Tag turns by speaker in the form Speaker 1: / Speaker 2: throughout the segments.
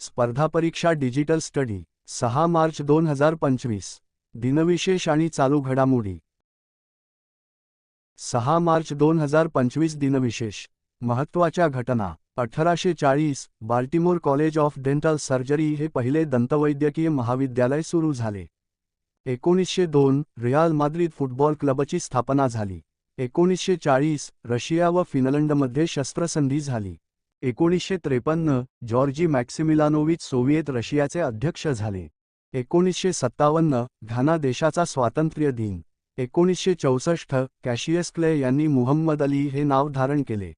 Speaker 1: स्पर्धा परीक्षा digital study सहा मार्च दोन हजार पंचवीस. दिनविशेष आणि चालू घडामोडी. सहा मार्च दोन हजार पंचवीस दिनविशेष. महत्त्वाच्या घटना अठराशे चाळीस Baltimore College of Dental Surgery हे पहिले दंतवैद्यकीय महाविद्यालय सुरू झाले. एकोणीसशे दोन रियाल माद्रिद फुटबॉल क्लबची स्थापना झाली. एकोणीसशे चाळीस रशिया व फिनलंडमध्ये शस्त्रसंधी झाली. एकोणीसशे त्रेपन्न जॉर्जी मॅक्सिमिलानोविच सोव्हिएत रशियाचे अध्यक्ष झाले. एकोणीसशे सत्तावन्न घाना देशाचा स्वातंत्र्य दिन. एकोणीसशे चौसष्ट कॅशियस क्ले यांनी मुहम्मद अली हे नाव धारण केले.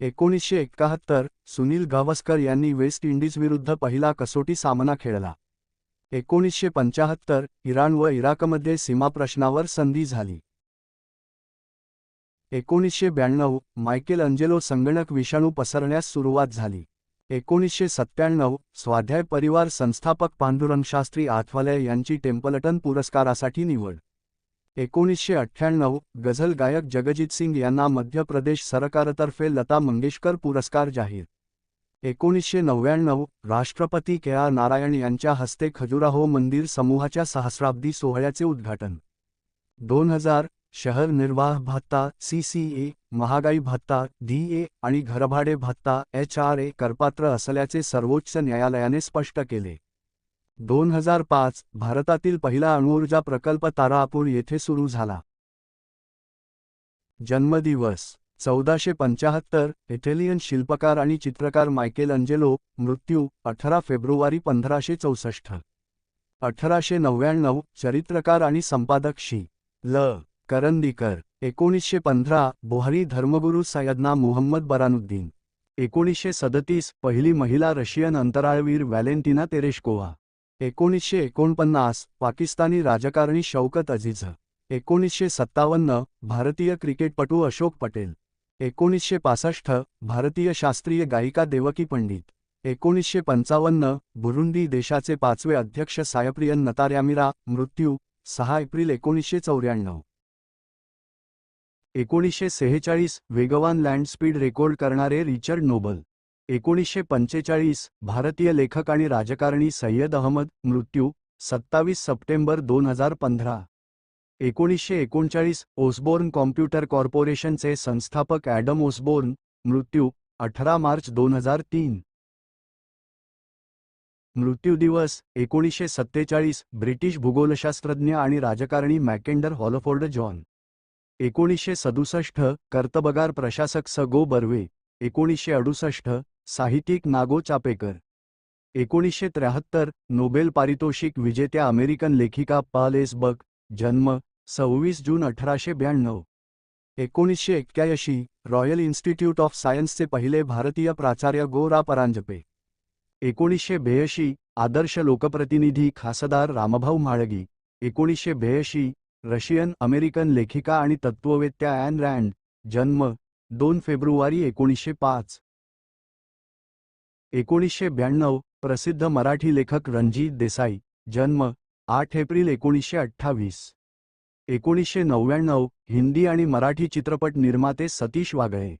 Speaker 1: एकोणीसशे एक्काहत्तर सुनील गावस्कर यांनी वेस्ट इंडिजविरुद्ध पहिला कसोटी सामना खेळला. एकोणीसशे पंचाहत्तर इराण व इराकमध्ये सीमाप्रश्नावर संधी झाली. एकोणीसशे ब्याण्णव मायकेल अंजेलो संगणक विषाणू पसरण्यास सुरुवात झाली. एकोणीसशे सत्त्याण्णव स्वाध्याय परिवार संस्थापक पांडुरंगशास्त्री आथवाले यांची टेम्पलटन पुरस्कारासाठी निवड. एकोणीसशे अठ्ठ्याण्णव गझल गायक जगजित सिंग यांना मध्य प्रदेश सरकारतर्फे लता मंगेशकर पुरस्कार जाहीर. एकोणीसशे नव्याण्णव राष्ट्रपती के आर नारायण यांच्या हस्ते खजुराहो मंदिर समूहाच्या सहस्राब्दी सोहळ्याचे उद्घाटन. दोन हजार शहर निर्वाह भत्ता सी सी ए महागाई भत्ता डी ए आणि घरभाडे भत्ता एच आर ए करपात्र असल्याचे सर्वोच्च न्यायालयाने स्पष्ट केले. दोन हजार पाच भारतातील पहिला अणुऊर्जा प्रकल्प तारापूर येथे सुरू झाला. जन्मदिवस चौदाशे पंचाहत्तर इटेलियन शिल्पकार आणि चित्रकार मायकेल अंजेलो मृत्यू अठरा फेब्रुवारी पंधराशे चौसष्ट. अठराशे नव्याण्णव चरित्रकार आणि संपादक शी. ल. करंदीकर एकोणीसशे पंधरा बोहारी धर्मगुरू सयदना मुहम्मद बरानुद्दीन एकोणीसशे सदतीस पहिली महिला रशियन अंतराळवीर व्हॅलेंटिना तेरेशकोवा एकोणीसशे एकोणपन्नास पाकिस्तानी राजकारणी शौकत अझीझ एकोणीसशे सत्तावन्न भारतीय क्रिकेटपटू अशोक पटेल एकोणीसशे पासष्ट भारतीय शास्त्रीय गायिका देवकी पंडित एकोणीसशे पंचावन्न बुरुंदी देशाचे पाचवे अध्यक्ष सायप्रियन नतार्यामिरा मृत्यू सहा एप्रिल एकोणीसशे चौऱ्याण्णव. एकोणीसशे सेहेचाळीस वेगवान लँड स्पीड रेकॉर्ड करणारे रिचर्ड नोबल. एकोणीसशे पंचेचाळीस भारतीय लेखक आणि राजकारणी सय्यद अहमद मृत्यू सत्तावीस सप्टेंबर दोन हजार पंधरा. एकोणीसशे एकोणचाळीस ओसबोर्न कॉम्प्युटर कॉर्पोरेशनचे संस्थापक ॲडम ओसबोर्न मृत्यू अठरा मार्च दोन हजार तीन. मृत्यू दिवस एकोणीसशे सत्तेचाळीस ब्रिटिश भूगोलशास्त्रज्ञ आणि राजकारणी मॅकेंडर हॉलफोर्ड जॉन. एकोणीसशे सदुसष्ट कर्तबगार प्रशासक स. गो. बर्वे एकोणीसशे अडुसष्ट साहित्यिक नागो चापेकर. एकोणीसशे त्र्याहत्तर नोबेल पारितोषिक विजेत्या अमेरिकन लेखिका पाल एस. बक जन्म सव्वीस जून अठराशे ब्याण्णव. एकोणीसशे एक्क्याऐंशी रॉयल इन्स्टिट्यूट ऑफ सायन्सचे पहिले भारतीय प्राचार्य गो. रा. परांजपे. एकोणीसशे ब्याऐंशी आदर्श लोकप्रतिनिधी खासदार रामभाऊ म्हाळगी. एकोणीसशे ब्याऐंशी रशियन अमेरिकन लेखिका आणि तत्त्ववेत्या ॲन रँड जन्म दोन फेब्रुवारी एकोणीसशे पाच. एकोणीसशे ब्याण्णव प्रसिद्ध मराठी लेखक रणजित देसाई जन्म आठ एप्रिल एकोणीसशे अठ्ठावीस. एकोणीसशे नव्याण्णव हिंदी आणि मराठी चित्रपट निर्माते सतीश वागळे.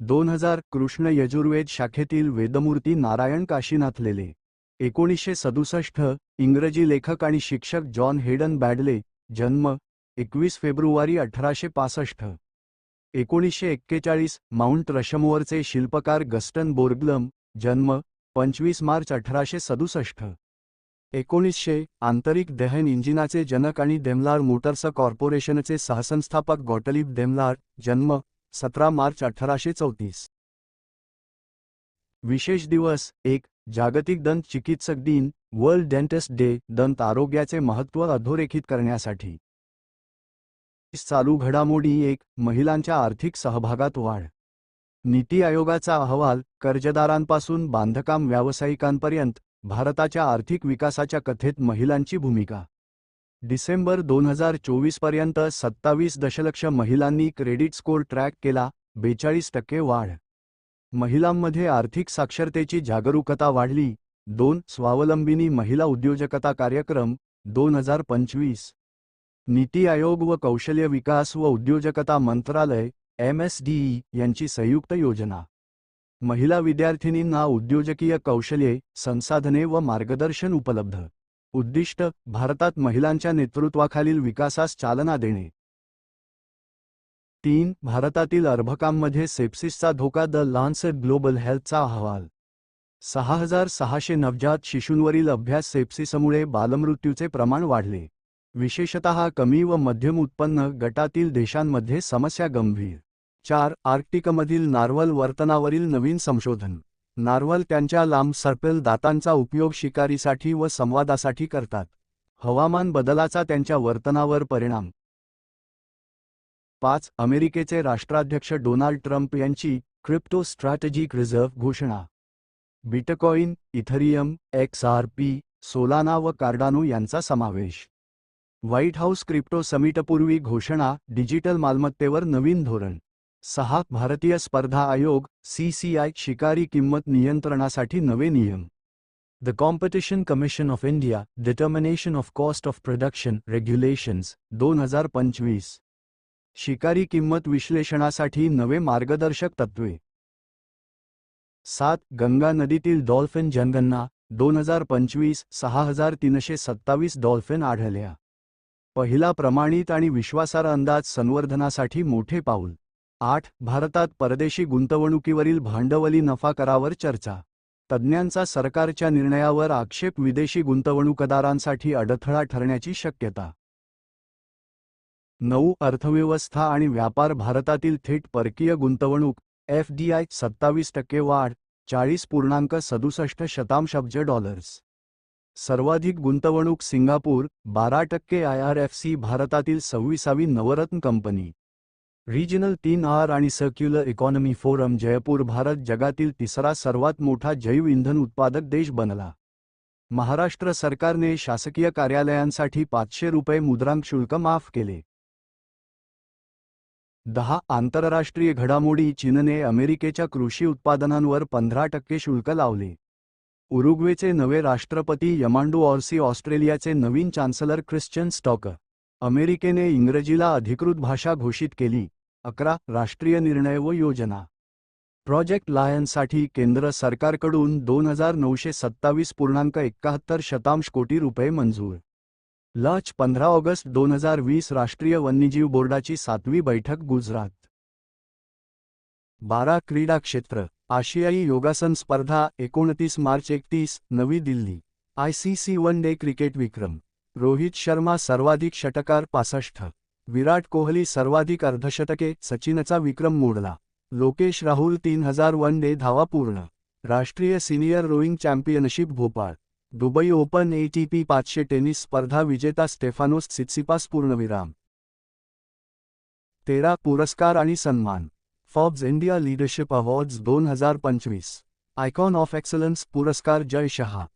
Speaker 1: दोन हजार कृष्ण यजुर्वेद शाखेतील वेदमूर्ती नारायण काशीनाथ लेले. एकोणीसशे सदुसष्ट इंग्रजी लेखक आणि शिक्षक जॉन हेडन बॅडले जन्म एकवीस फेब्रुवारी अठराशे पासष्ट. एकोणीसशे एक्केचाळीस माउंट रशमोअरचे शिल्पकार गस्टन बोर्गलम जन्म पंचवीस मार्च अठराशे सदुसष्ट. एकोणीसशे आंतरिक दहन इंजिनाचे जनक आणि देमलार मोटर्स कॉर्पोरेशनचे सहसंस्थापक गॉटलिब देमलार जन्म सतरा मार्च अठराशे चौतीस. विशेष दिवस एक जागतिक दंत चिकित्सक दिन वर्ल्ड डेंटिस्ट डे दंत आरोग्याचे महत्त्व अधोरेखित करण्यासाठी. चालू घडामोडी एक महिलांच्या आर्थिक सहभागात वाढ. नीती आयोगाचा अहवाल कर्जदारांपासून बांधकाम व्यावसायिकांपर्यंत भारताच्या आर्थिक विकासाच्या कथेत महिलांची भूमिका. डिसेंबर दोन हजार चोवीसपर्यंत सत्तावीस दशलक्ष महिलांनी क्रेडिट स्कोर ट्रॅक केला बेचाळीस टक्के वाढ. महिलांमध्ये आर्थिक साक्षरतेची जागरूकता वाढली दोन स्वावलंबिनी महिला उद्योजकता कार्यक्रम दोन हजार पंचवीस. नीती आयोग व कौशल्य विकास व उद्योजकता मंत्रालय एम एस डी यांची संयुक्त योजना. महिला विद्यार्थिनींना उद्योजकीय कौशल्ये संसाधने व मार्गदर्शन उपलब्ध. उद्दिष्ट भारतात महिलांच्या नेतृत्वाखालील विकासास चालना देणे. तीन भारतातील अर्भकांमध्ये सेप्सिसचा धोका द लान्सेट ग्लोबल हेल्थचा अहवाल. सहा हजार सहाशे नवजात शिशूंवरील अभ्यास सेप्सिसमुळे बालमृत्यूचे प्रमाण वाढले. विशेषतः कमी व मध्यम उत्पन्न गटातील देशांमध्ये समस्या गंभीर. चार आर्क्टिकमधील नार्वल वर्तनावरील नवीन संशोधन. नार्वल त्यांच्या लांब सर्पेल दातांचा उपयोग शिकारीसाठी व संवादासाठी करतात. हवामान बदलाचा त्यांच्या वर्तनावर परिणाम. पाच अमेरिकेचे राष्ट्राध्यक्ष डोनाल्ड ट्रम्प यांची क्रिप्टो स्ट्रॅटेजिक रिझर्व्ह घोषणा. Bitcoin ethereum X R P Solana व कार्डानो यांचा समावेश. व्हाईट हाऊस क्रिप्टो समिटपूर्वी घोषणा डिजिटल मालमत्तेवर नवीन धोरण. सहा भारतीय स्पर्धा आयोग सीसीआय शिकारी किंमत नियंत्रणासाठी नवे नियम. The Competition Commission of India Determination of Cost of Production Regulations दोन हजार पंचवीस. शिकारी किंमत विश्लेषणासाठी नवे मार्गदर्शक तत्त्वे. सात गंगा नदीतील डॉल्फिन जनगणना दोन हजार पंचवीस सहा हजार तीनशे सत्तावीस डॉल्फिन आढळल्या. पहिला प्रमाणित आणि विश्वासार्ह अंदाज संवर्धनासाठी मोठे पाऊल. आठ भारतात परदेशी गुंतवणुकीवरील भांडवली नफा करावर चर्चा. तज्ज्ञांचा सरकारच्या निर्णयावर आक्षेप विदेशी गुंतवणूकदारांसाठी अडथळा ठरण्याची शक्यता. नऊ अर्थव्यवस्था आणि व्यापार भारतातील थेट परकीय गुंतवणूक एफडीआय सत्तावीस टक्के वाढ चाळीस पूर्णांक सदुसष्ट शतांश अब्ज डॉलर्स. सर्वाधिक गुंतवणूक सिंगापूर बारा टक्के आय आर एफ सी भारतातील सव्वीसावी नवरत्न कंपनी. रिजनल तीन आर आणि circular economy forum Jaipur Bharat जगातील तिसरा सर्वात मोठा जैव इंधन उत्पादक देश बनला. महाराष्ट्र सरकारने शासकीय कार्यालयांसाठी पाचशे रुपये मुद्रांक शुल्क माफ केले. दहा आंतरराष्ट्रीय घडामोडी चीनने अमेरिकेच्या कृषी उत्पादनांवर पंधरा टक्के शुल्क लावले. उरुग्वेचे नवे राष्ट्रपती यमांडू ऑर्सी ऑस्ट्रेलियाचे नवीन चान्सलर ख्रिश्चन स्टॉक. अमेरिकेने इंग्रजीला अधिकृत भाषा घोषित केली. अकरा राष्ट्रीय निर्णय व योजना. प्रोजेक्ट लायनसाठी केंद्र सरकारकडून दोन हजार नऊशे सत्तावीस पूर्णांक एकाहत्तर शतांश कोटी रुपये मंजूर. लच पंधरा ऑगस्ट दोन हजार वीस राष्ट्रीय वन्यजीव बोर्डाची सातवी बैठक गुजरात. बारा क्रीडा क्षेत्र आशियाई योगासन स्पर्धा एकोणतीस मार्च एकतीस नवी Delhi. I C C one day cricket विक्रम. रोहित शर्मा सर्वाधिक षटकार पासष्ट. विराट कोहली सर्वाधिक अर्धशतके सचिनचा विक्रम मोडला. लोकेश राहुल तीन हजार वन डे धावा पूर्ण. राष्ट्रीय senior rowing championship Bhopal. Dubai open ATP पाचशे टेनिस स्पर्धा विजेता स्टेफानोस सित्सिपास पूर्णविराम. तेरा पुरस्कार आणि सन्मान. फॉब्स इंडिया लीडरशिप अवॉर्ड्स दोन हजार पंचवीस. आयकॉन ऑफ एक्सलन्स पुरस्कार जय शहा.